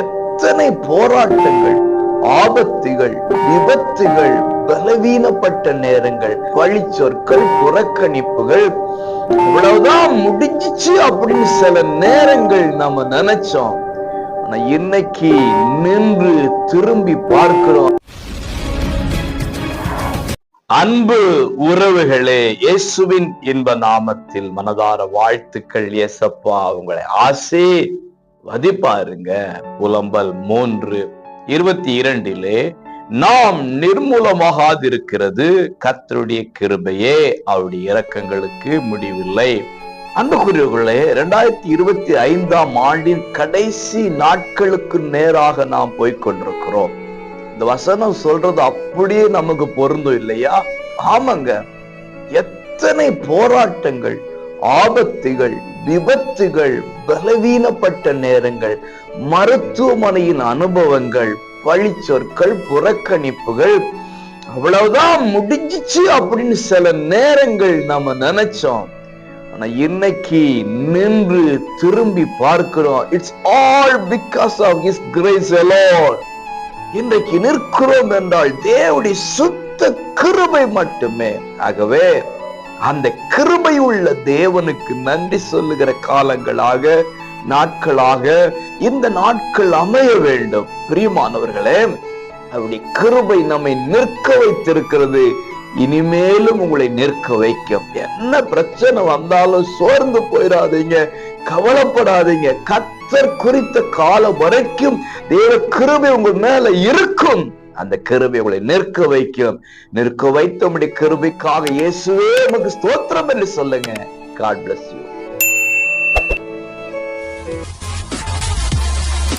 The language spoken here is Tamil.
எத்தனை போராட்டங்கள் ஆபத்துகள் விபத்துகள் பலவீனப்பட்ட நேரங்கள் பழிச்சொற்கள் புறக்கணிப்புகள் இவ்வளவுதான் முடிஞ்சிச்சு அப்படின்னு சில நேரங்கள் நம்ம நினைச்சோம். ஆனா இன்னைக்கு நின்று திரும்பி பார்க்கிறோம். அன்பு உறவுகளே இயேசுவின் இன்ப நாமத்தில் மனதார வாழ்த்துக்கள் இயேசப்பா. உங்களை ஆசே வதிப்பாருங்க. புலம்பல் மூன்று இருபத்தி இரண்டிலே நாம் நிர்மூலமாகாதிருக்கிறது கத்தருடைய கிருபையே. அவருடைய இரக்கங்களுக்கு முடிவில்லை. அன்புக்குரியவர்களே இரண்டாயிரத்தி இருபத்தி ஐந்தாம் ஆண்டின் கடைசி நாட்களுக்கு நேராக நாம் போய்கொண்டிருக்கிறோம் இந்த வசனம் சொல்றது அப்படியே நமக்கு பொருந்தும் இல்லையா? ஆமாங்க. எத்தனை போராட்டங்கள் ஆபத்துகள் விபத்துகள் பலவீனப்பட்ட நேரங்கள் மருத்துவமனையின் அனுபவங்கள் பழிச்சொற்கள் புறக்கணிப்புகள் அவ்வளவுதான் முடிஞ்சிச்சு அப்படின்னு சில நேரங்கள் நம்ம நினைச்சோம். ஆனா இன்னைக்கு நின்று திரும்பி பார்க்கிறோம். It's all because of his grace alone. இன்றைக்கு நிற்கிறோம் என்றால் தேவடி சுத்த கிருபை மட்டுமே. ஆகவே அந்த கிருபை உள்ள தேவனுக்கு நன்றி சொல்லுகிற காலங்களாக நாட்களாக இந்த நாட்கள் அமைய வேண்டும். பிரியமானவர்களே அவருடைய கிருபை நம்மை நிற்க வைத்திருக்கிறது. இனிமேலும் உங்களை நிற்க வைக்கும். என்ன பிரச்சனை வந்தாலும் சோர்ந்து போயிடாதீங்க கவலைப்படாதீங்க. கத்தர் குறித்த காலம் வரைக்கும் தேவ கிருபை உங்க மேல இருக்கும். அந்த கிருபை உங்களை நிற்க வைக்கும். நிற்க வைத்த உடைய கிருபைக்காக இயேசுவே நமக்கு ஸ்தோத்திரம் என்று சொல்லுங்க. God bless you